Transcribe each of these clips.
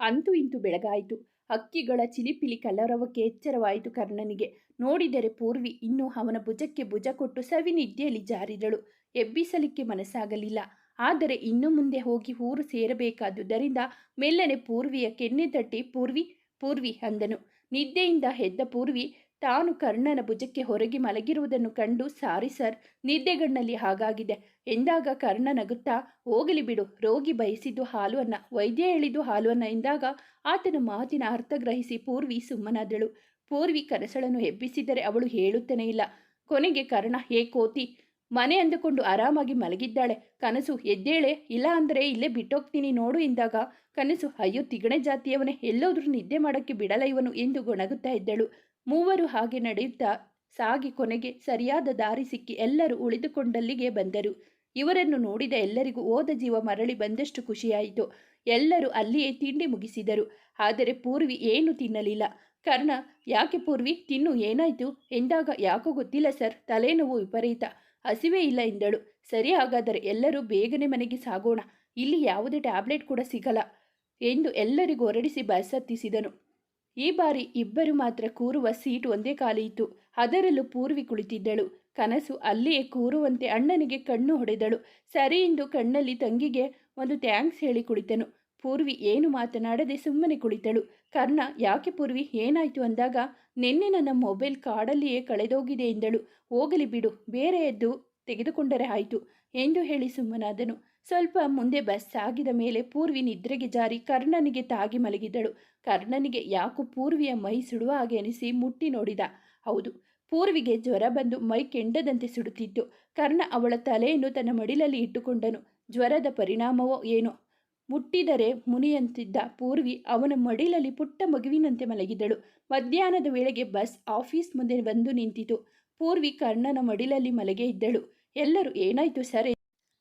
ಅಂತೂ ಇಂತು ಬೆಳಗಾಯಿತು. ಹಕ್ಕಿಗಳ ಚಿಲಿಪಿಲಿ ಕಲರವಕ್ಕೆ ಎಚ್ಚರವಾಯಿತು ಕರ್ಣನಿಗೆ. ನೋಡಿದರೆ ಪೂರ್ವಿ ಇನ್ನೂ ಅವನ ಭುಜಕ್ಕೆ ಭುಜ ಕೊಟ್ಟು ಸವಿನಿದ್ದೆಯಲ್ಲಿ ಜಾರಿದಳು. ಎಬ್ಬಿಸಲಿಕ್ಕೆ ಮನಸ್ಸಾಗಲಿಲ್ಲ. ಆದರೆ ಇನ್ನು ಮುಂದೆ ಹೋಗಿ ಊರು ಸೇರಬೇಕಾದುದರಿಂದ ಮೆಲ್ಲನೆ ಪೂರ್ವಿಯ ಕೆನ್ನೆ ತಟ್ಟಿ, ಪೂರ್ವಿ ಪೂರ್ವಿ ಅಂದನು. ನಿದ್ದೆಯಿಂದ ಹೆದ್ದ ಪೂರ್ವಿ ತಾನು ಕರ್ಣನ ಭುಜಕ್ಕೆ ಹೊರಗೆ ಮಲಗಿರುವುದನ್ನು ಕಂಡು, ಸಾರಿ ಸರ್, ನಿದ್ದೆಗಣ್ಣಲ್ಲಿ ಹಾಗಾಗಿದೆ. ಎಂದಾಗ ಕರ್ಣ ನಗುತ್ತಾ, ಹೋಗಲಿ ಬಿಡು, ರೋಗಿ ಬಯಸಿದ್ದು ಹಾಲುವನ್ನ, ವೈದ್ಯ ಹೇಳಿದ್ದು ಹಾಲುವನ್ನ ಎಂದಾಗ ಆತನ ಮಾತಿನ ಅರ್ಥ ಗ್ರಹಿಸಿ ಪೂರ್ವಿ ಸುಮ್ಮನಾದಳು. ಪೂರ್ವಿ ಕನಸಳನ್ನು ಎಬ್ಬಿಸಿದರೆ ಅವಳು ಹೇಳುತ್ತನೇ ಇಲ್ಲ. ಕೊನೆಗೆ ಕರ್ಣ, ಹೇ ಕೋತಿ, ಮನೆ ಅಂದುಕೊಂಡು ಆರಾಮಾಗಿ ಮಲಗಿದ್ದಾಳೆ. ಕನಸು ಎದ್ದೇಳೆ, ಇಲ್ಲ ಅಂದರೆ ಇಲ್ಲೇ ಬಿಟ್ಟೋಗ್ತೀನಿ ನೋಡು ಎಂದಾಗ ಕನಸು, ಅಯ್ಯೋ, ತಿಗಣೆ ಜಾತಿಯವನೇ, ಎಲ್ಲೋದ್ರೂ ನಿದ್ದೆ ಮಾಡೋಕ್ಕೆ ಬಿಡಲ್ಲ ಇವನು ಎಂದು ಗೊಣಗುತ್ತಾ ಇದ್ದಳು. ಮೂವರು ಹಾಗೆ ನಡೆಯುತ್ತಾ ಸಾಗಿ ಕೊನೆಗೆ ಸರಿಯಾದ ದಾರಿ ಸಿಕ್ಕಿ ಎಲ್ಲರೂ ಉಳಿದುಕೊಂಡಲ್ಲಿಗೆ ಬಂದರು. ಇವರನ್ನು ನೋಡಿದ ಎಲ್ಲರಿಗೂ ಓದ ಜೀವ ಮರಳಿ ಬಂದಷ್ಟು ಖುಷಿಯಾಯಿತು. ಎಲ್ಲರೂ ಅಲ್ಲಿಯೇ ತಿಂಡಿ ಮುಗಿಸಿದರು. ಆದರೆ ಪೂರ್ವಿ ಏನು ತಿನ್ನಲಿಲ್ಲ. ಕರ್ಣ, ಯಾಕೆ ಪೂರ್ವಿ? ತಿನ್ನು, ಏನಾಯ್ತು? ಎಂದಾಗ ಯಾಕೋ ಗೊತ್ತಿಲ್ಲ ಸರ್, ತಲೆನೋವು ವಿಪರೀತ. ಹಸಿವೇ ಇಲ್ಲ, ಎಂದಳು. ಸರಿ ಹಾಗಾದರೆ ಎಲ್ಲರೂ ಬೇಗನೆ ಮನೆಗೆ ಸಾಗೋಣ. ಇಲ್ಲಿ ಯಾವುದೇ ಟ್ಯಾಬ್ಲೆಟ್ ಕೂಡ ಸಿಗಲ್ಲ, ಎಂದು ಎಲ್ಲರಿಗೂ ಹೊರಡಿಸಿ ಬಸ್ ಹತ್ತಿಸಿದನು ಈ ಬಾರಿ ಇಬ್ಬರು ಮಾತ್ರ ಕೂರುವ ಸೀಟ್ ಒಂದೇ ಖಾಲಿ ಇತ್ತು ಅದರಲ್ಲೂ ಪೂರ್ವಿ ಕುಳಿತಿದ್ದಳು. ಕನಸು ಅಲ್ಲಿಯೇ ಕೂರುವಂತೆ ಅಣ್ಣನಿಗೆ ಕಣ್ಣು ಹೊಡೆದಳು. ಸರಿ ಎಂದು ಕಣ್ಣಲ್ಲಿ ತಂಗಿಗೆ ಒಂದು ಥ್ಯಾಂಕ್ಸ್ ಹೇಳಿ ಕುಳಿತನು. ಪೂರ್ವಿ ಏನು ಮಾತನಾಡದೆ ಸುಮ್ಮನೆ ಕುಳಿತಳು. ಕರ್ಣ, ಯಾಕೆ ಪೂರ್ವಿ, ಏನಾಯ್ತು ಅಂದಾಗ ನಿನ್ನೆ ನನ್ನ ಮೊಬೈಲ್ ಕಾಡಲ್ಲಿಯೇ ಕಳೆದೋಗಿದೆ ಎಂದಳು. ಹೋಗಲಿ ಬಿಡು ಬೇರೆ ಎದ್ದು ತೆಗೆದುಕೊಂಡರೆ ಆಯಿತು ಎಂದು ಹೇಳಿ ಸುಮ್ಮನಾದನು. ಸ್ವಲ್ಪ ಮುಂದೆ ಬಸ್ ಸಾಗಿದ ಮೇಲೆ ಪೂರ್ವಿ ನಿದ್ರೆಗೆ ಜಾರಿ ಕರ್ಣನಿಗೆ ತಾಗಿ ಮಲಗಿದಳು. ಕರ್ಣನಿಗೆ ಯಾಕೋ ಪೂರ್ವಿಯ ಮೈ ಸುಡುವ ಹಾಗೆ ಅನಿಸಿ ಮುಟ್ಟಿ ನೋಡಿದ. ಹೌದು, ಪೂರ್ವಿಗೆ ಜ್ವರ ಬಂದು ಮೈ ಕೆಂಡದಂತೆ ಸುಡುತ್ತಿತ್ತು. ಕರ್ಣ ಅವಳ ತಲೆಯನ್ನು ತನ್ನ ಮಡಿಲಲ್ಲಿ ಇಟ್ಟುಕೊಂಡನು. ಜ್ವರದ ಪರಿಣಾಮವೋ ಏನೋ. ಮುಟ್ಟಿದರೆ ಮುನಿಯಂತಿದ್ದ ಪೂರ್ವಿ ಅವನ ಮಡಿಲಲ್ಲಿ ಪುಟ್ಟ ಮಗುವಿನಂತೆ ಮಲಗಿದಳು. ಮಧ್ಯಾಹ್ನದ ವೇಳೆಗೆ ಬಸ್ ಆಫೀಸ್ ಮುಂದೆ ಬಂದು ನಿಂತಿತು. ಪೂರ್ವಿ ಕರ್ಣನ ಮಡಿಲಲ್ಲಿ ಮಲಗೆ ಇದ್ದಳು. ಎಲ್ಲರೂ, ಏನಾಯ್ತು ಸರ್?